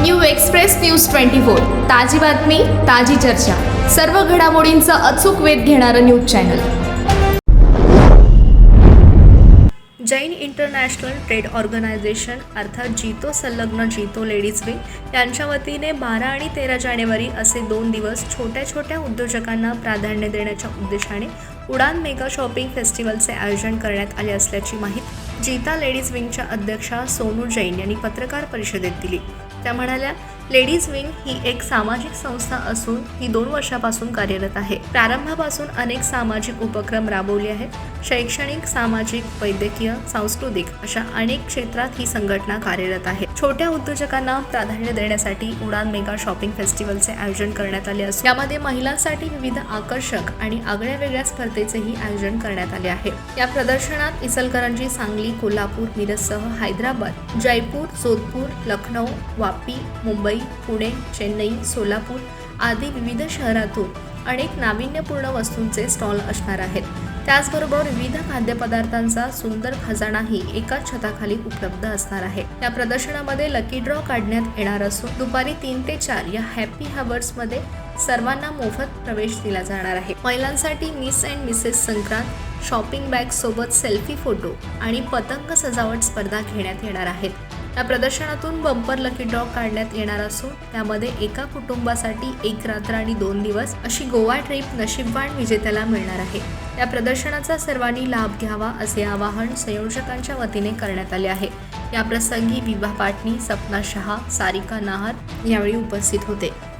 New express news twenty four. ताजी बातमी ताजी चर्चा. सर्व घडामोडींचा अचूक वेध घेणारं news channel. Jain international trade organisation अर्थात जितो संलग्न जितो लेडीज विंग यांच्या वतीने बारा आणि तेरा जानेवारी असे दोन दिवस छोट्या छोट्या उद्योजकांना प्राधान्य देण्याच्या उद्देशाने उडान मेगा शॉपिंग फेस्टिवलचे आयोजन करण्यात आले असल्याची माहिती जीता लेडीज विंगच्या अध्यक्षा सोनू जैन यांनी पत्रकार परिषदेत दिली. त्या म्हणाल्या लेडीज विंग ही एक सामाजिक संस्था असून ही दोन वर्षापासून कार्यरत आहे. प्रारंभापासून अनेक सामाजिक उपक्रम राबवले आहेत. शैक्षणिक सामाजिक वैद्यकीय सांस्कृतिक अशा अनेक क्षेत्रात ही संघटना कार्यरत आहे. छोट्या उद्योजकांना प्राधान्य देण्यासाठी उडान मेगा शॉपिंग फेस्टिवलचे आयोजन करण्यात आले असून यामध्ये महिलांसाठी विविध आकर्षक आणि आगळ्या वेगळ्या स्पर्धेचेही आयोजन करण्यात आले आहे. या प्रदर्शनात इचलकरंजी सांगली कोल्हापूर मिरजसह हैदराबाद जयपूर जोधपूर लखनौ वापी मुंबई पुणे चेन्नई सोलापूर आदी विविध शहरातून अनेक नाविन्यपूर्ण वस्तूंचे स्टॉल असणार आहेत. त्याचबरोबर विविध खाद्यपदार्थांचा सुंदर खजानाही एकाच छताखाली उपलब्ध असणार आहे. या प्रदर्शनामध्ये लकी ड्रॉ काढण्यात येणार असून दुपारी तीन ते चार या हॅपी मध्ये सर्वांना मोफत प्रवेश दिला जाणार आहे. महिलांसाठी miss and Mrs Sankrant shopping bag सोबत सेल्फी फोटो आणि पतंग सजावट स्पर्धा घेण्यात येणार आहेत. या प्रदर्शनातून बंपर लकी ड्रॉ काढण्यात येणार असून त्यामध्ये एका कुटुंबासाठी एक रात्र आणि दोन दिवस अशी गोवा ट्रिप नशीबवान विजेत्याला मिळणार आहे. या प्रदर्शनाचा सर्वांनी लाभ घ्यावा असे आवाहन संयोजकांच्या वतीने करण्यात आले आहे. या प्रसंगी विभा पाटणी सपना शहा सारिका नाहर यावेळी उपस्थित होते.